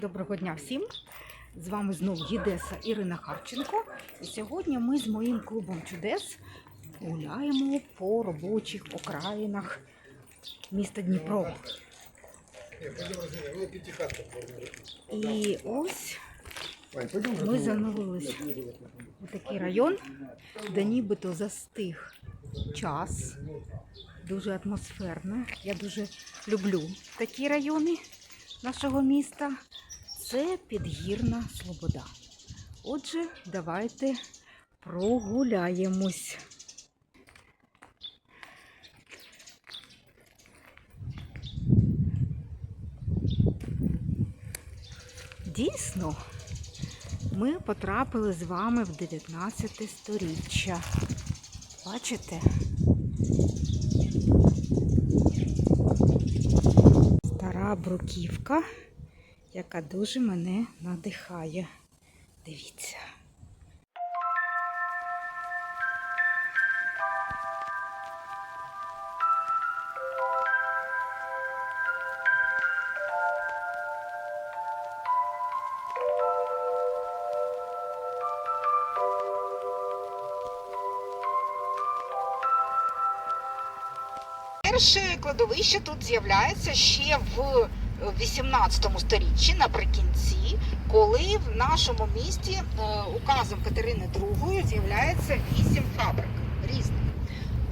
Доброго дня всім! З вами знову Єдеса Ірина Харченко. І сьогодні ми з моїм клубом чудес гуляємо по робочих окраїнах міста Дніпро. І ось ми занурились у такий район, де нібито застиг час. Дуже атмосферно. Я дуже люблю такі райони нашого міста. Це підгірна Слобода. Отже, давайте прогуляємось. Дійсно, ми потрапили з вами в 19 сторіччя. Бачите? Стара бруківка, яка дуже мене надихає. Дивіться. Перше кладовище тут з'являється ще в 18 сторіччі наприкінці, коли в нашому місті е, указом Катерини II з'являється вісім фабрик різних.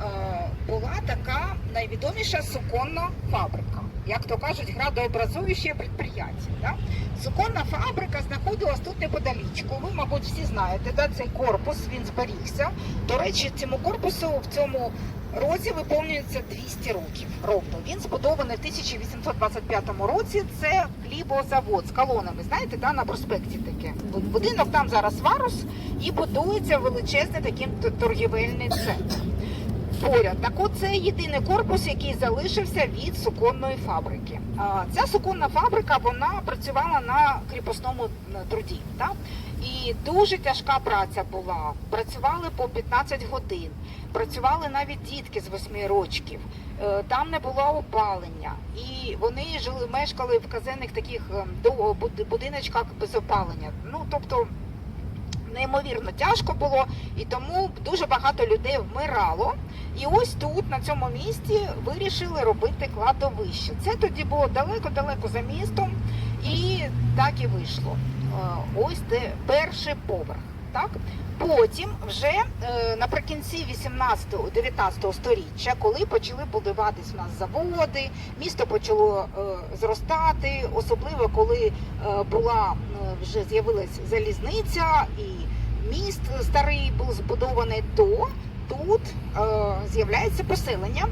Е, Була така найвідоміша суконна фабрика, як то кажуть, градообразуюче підприємство. Да? Суконна фабрика знаходилась тут неподалічку. Ви, мабуть, всі знаєте, да? цей корпус він зберігся. До речі, цьому корпусу в цьому році виповнюється 200 років ровно. Він збудований в 1825 році. Це хлібозавод з колонами. Знаєте, да, на проспекті таке. Будинок там зараз варус і будується величезний такий т- торгівельний центр. Поряд. Так от це єдиний корпус, який залишився від суконної фабрики. Ця суконна фабрика вона працювала на кріпосному труді. Так? І дуже тяжка праця була. Працювали по 15 годин, працювали навіть дітки з 8 років. Е, Там не було опалення, і вони жили, мешкали в казенних таких ем, будиночках без опалення. Ну тобто неймовірно тяжко було, і тому дуже багато людей вмирало. І ось тут, на цьому місці, вирішили робити кладовище. Це тоді було далеко-далеко за містом, і так і вийшло. Е, Ось де перший поверх. Так? Потім, вже е, наприкінці 18-19 сторіччя, коли почали будуватись у нас заводи, місто почало е, зростати, особливо коли була вже з'явилась залізниця і міст старий був збудований, то тут з'являється поселення,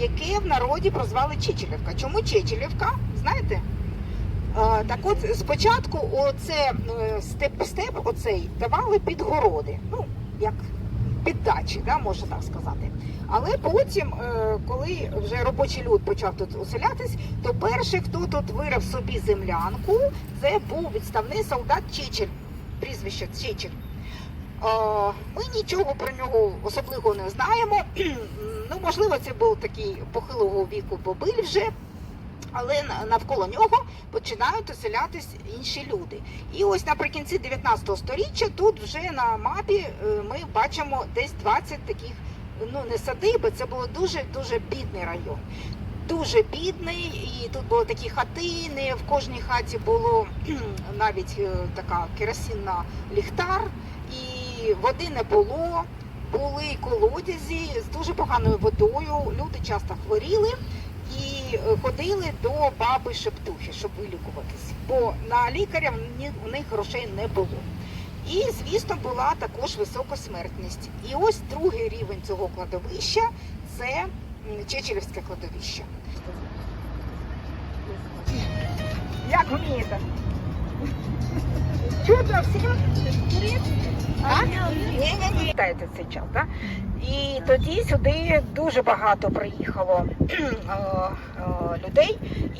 яке в народі прозвали Чечелівка. Чому Чечелівка? Знаєте? Так от спочатку оце степ-степ оцей давали під городи, ну як під дачі, да, можна так сказати. Але потім, е, коли вже робочий люд почав тут оселятись, то перший, хто тут вирив собі землянку, це був відставний солдат Чечель, прізвище Чечель. Е, Ми нічого про нього особливо не знаємо. Ну, можливо, це був такий похилого віку бобиль вже але навколо нього починають оселятись інші люди. І ось наприкінці 19 століття тут вже на мапі е, ми бачимо десь 20 таких, ну не садиби, це був дуже дуже бідний район. Дуже бідний, і тут були такі хатини. В кожній хаті було навіть е, така керосинна ліхтар, і води не було. Були колодязі з дуже поганою водою. Люди часто хворіли і е, ходили до баби Шептухи, щоб вилікуватись, бо на лікаря у них грошей не було. І, звісно, була також висока смертність. І ось другий рівень цього кладовища це м, Чечелівське кладовище. Як вмієте? Чудно всім? Вітаєте цей час, так? І тоді сюди дуже багато приїхало е, е, людей.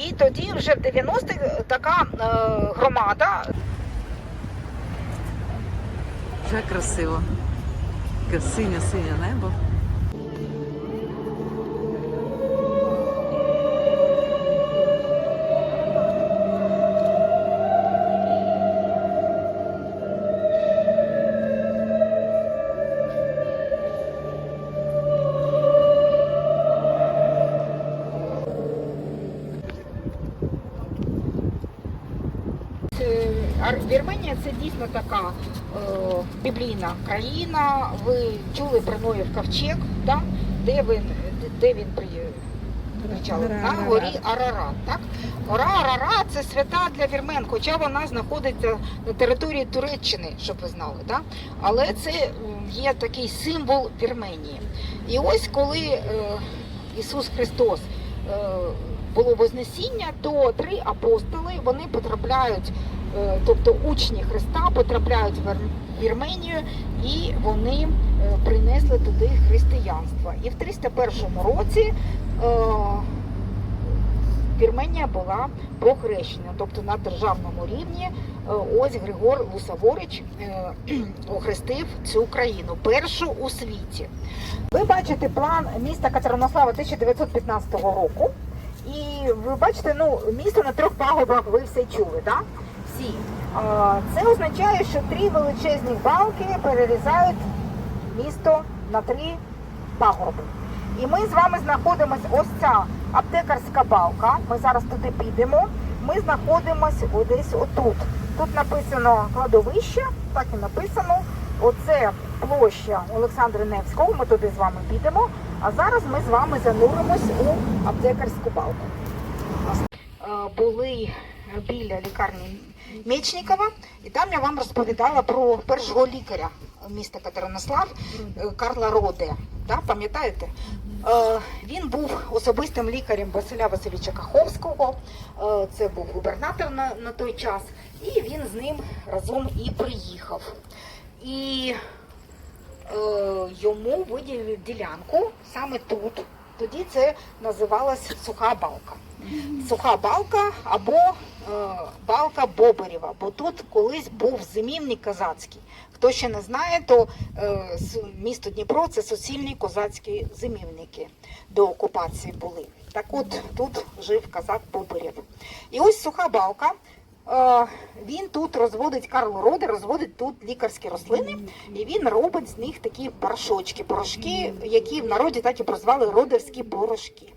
І тоді вже в 90-х така е, громада Вже красиво. Синє-синє небо. Біблійна країна. Ви чули про Ноїв ковчег, да? де він, де, він при, кричали? На горі Арарат. Так? Гора Арарат це свята для вірмен, хоча вона знаходиться на території Туреччини, щоб ви знали. Да? Але це є такий символ Вірменії. І ось коли е, Ісус Христос е, було Вознесіння, то три апостоли вони потрапляють, е, тобто учні Христа потрапляють в Вірменію і вони е, принесли туди християнство. І в 301 році е, Вірменія була похрещена, тобто на державному рівні е, ось Григор Лусаворич охрестив цю країну, першу у світі. Ви бачите план міста Катеринослава 1915 року. І ви бачите, ну, місто на трьох пагорбах ви все чули, так? Всі. Це означає, що три величезні балки перерізають місто на три пагорби. І ми з вами знаходимося ось ця аптекарська балка. Ми зараз туди підемо. Ми знаходимося десь отут. Тут написано кладовище, так і написано. Оце площа Олександра Невського. Ми туди з вами підемо. А зараз ми з вами зануримось у аптекарську балку. Е, Були біля лікарні Мечникова, і там я вам розповідала про першого лікаря міста Катеринослав е, Карла Роде. Да, пам'ятаєте? Е, Він був особистим лікарем Василя Васильовича Каховського. Е, Це був губернатор на, на той час, і він з ним разом і приїхав. І е, йому виділили ділянку саме тут. Тоді це називалась суха балка. Суха балка або балка Бобарєва, бо тут колись був зимівник козацький. Хто ще не знає, то е, місто Дніпро це суцільні козацькі зимівники до окупації були. Так от тут жив козак Бобарєв. І ось суха балка. Е, Він тут розводить Карл Роде, розводить тут лікарські рослини, і він робить з них такі порошочки, порошки, які в народі так і прозвали родовські порошки.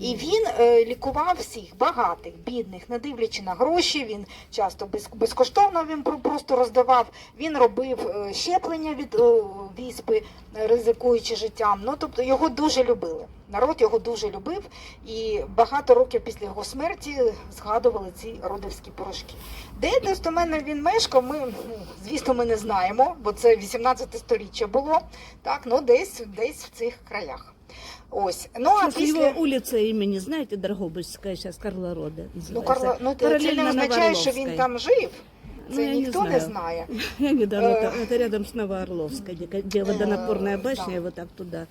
І він е, лікував всіх багатих, бідних, не дивлячи на гроші. Він часто без, безкоштовно він просто роздавав. Він робив е, щеплення від е, віспи, ризикуючи життям. Ну тобто його дуже любили. Народ його дуже любив, і багато років після його смерті згадували ці родовські порошки. Де достоменно він мешкав, ми ну, звісно ми не знаємо, бо це 18 сторіччя було. Так, ну десь десь в цих краях. Ось. Ну а Сейчас після его улица имени, знаете, Драгобычская, сейчас Карла Рода Ну, называется. Карло, ну це це не означає, що він там жив. Ну, Це я не ніхто не знаю. знає. Я недавно, Э, там, это рядом с Новоорловской, где, где водонапорная э, башня, да. и вот так туда.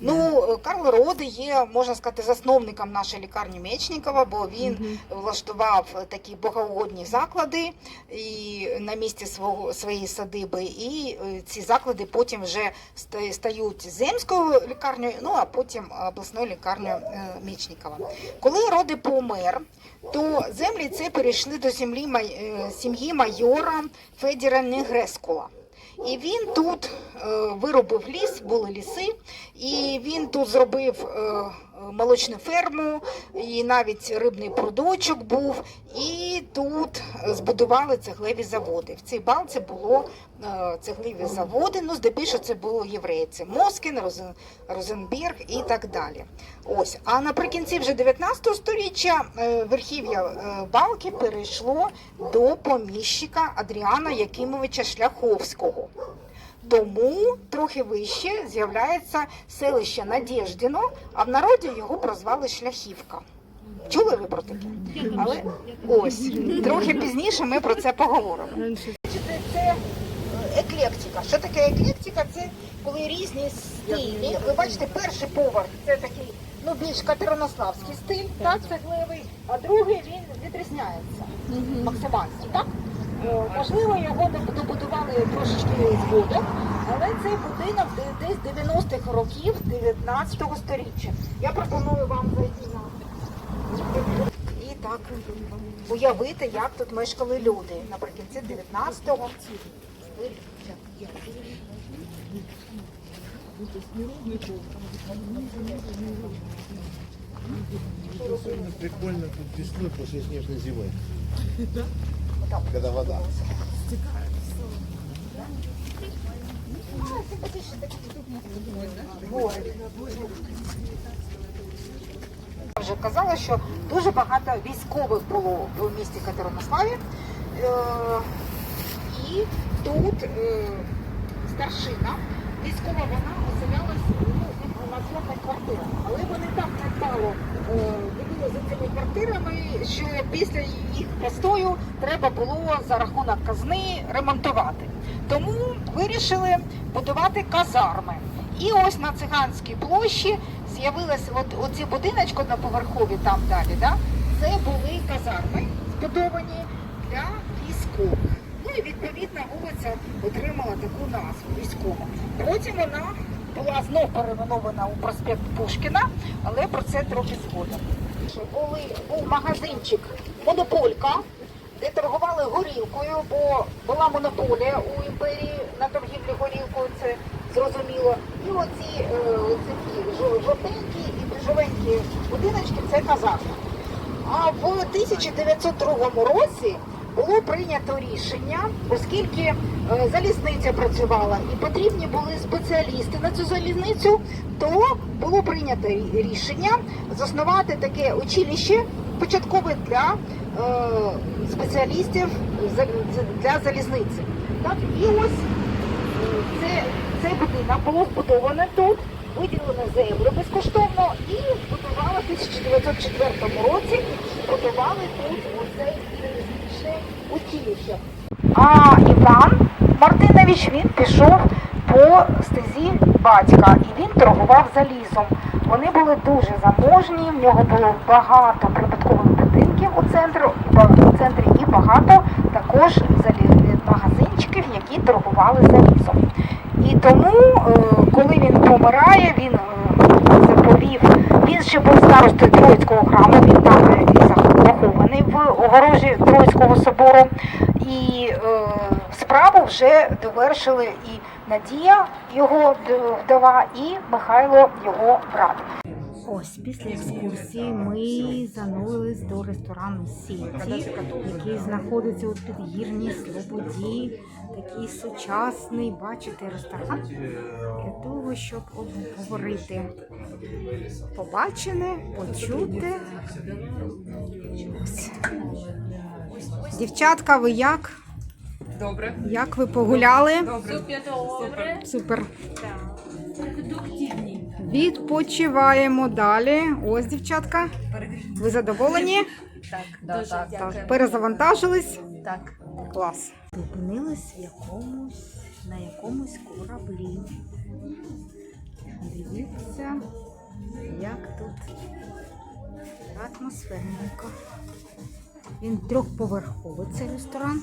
Ну, Карл Роди є, можна сказати, засновником нашої лікарні Мечникова, бо він Мгм. влаштував такі богоугодні заклади і на місці свого своєї садиби. І е, ці заклади потім вже стають земською лікарнею, ну а потім обласною лікарнею е, Мечникова. Коли Роди помер, то землі ці перейшли до землі е, сім'ї майора Федіра Негрескула. І він тут е, виробив ліс, були ліси, і він тут зробив е, молочну ферму, і навіть рибний прудочок був. І тут збудували цеглеві заводи. В цій балці було е, цеглеві заводи. Ну, здебільшого це було євреї. Це Москін, Розен, Розенберг і так далі. Ось. А наприкінці вже 19 століття е, верхів'я е, балки перейшло до поміщика Адріана Якимовича Шляховського. Тому трохи вище з'являється селище Надєждіно, а в народі його прозвали Шляхівка. Чули ви про таке? Але ось трохи пізніше ми про це поговоримо. Це еклектика. Що таке еклектика? Це коли різні стилі. Ви бачите, перший поверх це такий ну більш катеринославський стиль, так, цеглевий, а другий він відрізняється максимально, так? Е, Можливо, його добудували трошечки згодом, але цей будинок десь 90-х років 19-го сторіччя. Я пропоную вам зайти на і так уявити, як тут мешкали люди наприкінці 19-го. Особенно прикольно тут весной после снежной зимы там, когда вода. Стекает. Вже казала, що дуже багато військових було в місті Катеринославі. Е, і тут е, старшина військова вона оселялась ну, на зйомних квартирах, але вони так не стало. Е, за цими квартирами, що після їх постою треба було за рахунок казни ремонтувати. Тому вирішили будувати казарми. І ось на циганській площі з'явилися оці будиночки одноповерхові там далі. Да? Це були казарми, збудовані для військових. Ну і відповідна вулиця отримала таку назву військова. Потім вона була знов перейменована у проспект Пушкіна, але про це трохи згодом. Були, був магазинчик Монополька, де торгували горілкою, бо була монополія у імперії на торгівлі горілкою, це зрозуміло. І оці, е, такі жовтенькі і біжовенькі будиночки це казарма. А в 1902 році було прийнято рішення, оскільки е, залізниця працювала і потрібні були спеціалісти на цю залізницю, то було прийнято рішення заснувати таке училище початкове для е, спеціалістів для залізниці. Так, і ось е, це, цей будинок було збудовано тут, виділено землю безкоштовно і збудували в 1904 році, збудували тут залізничне училище. А Іван Мартинович він пішов по стезі батька і він торгував залізом. Вони були дуже заможні, в нього було багато прибуткових будинків у центрі, у центрі і багато також магазинчиків, які торгували залізом. І тому, е, коли він помирає, він е, заповів, він ще був старостою Троїцького храму, він в огорожі Троїцького собору. І е, справу вже довершили і Надія, його вдова, і Михайло, його брат. Ось після екскурсії ми занурились до ресторану Сіті, який знаходиться у підгірній Слободі. Такий сучасний, бачите, ресторан для того, щоб обговорити побачене, почути. Ось. Дівчатка, ви як? Добре. Як ви погуляли? Добре. Супер. Супер. Відпочиваємо далі. Ось, дівчатка. Ви задоволені? Так, так, Так, перезавантажились? так. Клас. Зупинились в якомусь, на якомусь кораблі. Дивіться, як тут атмосферненько. Він трьохповерховий цей ресторан.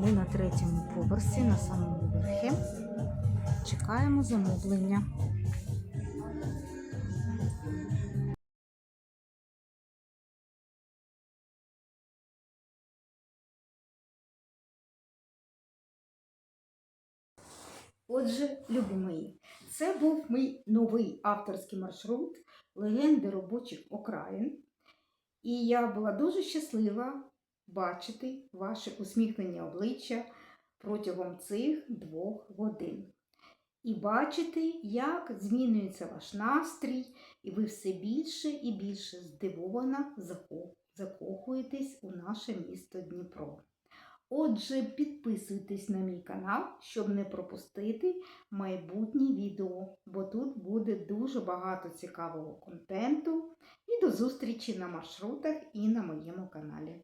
Ми на третьому поверсі, на самому верхі. Чекаємо замовлення. Отже, любі мої, це був мій новий авторський маршрут легенди робочих окраїн. І я була дуже щаслива бачити ваші усміхнені обличчя протягом цих двох годин. І бачити, як змінюється ваш настрій, і ви все більше і більше здивовано закохуєтесь у наше місто Дніпро. Отже, підписуйтесь на мій канал, щоб не пропустити майбутні відео, бо тут буде дуже багато цікавого контенту. І до зустрічі на маршрутах і на моєму каналі.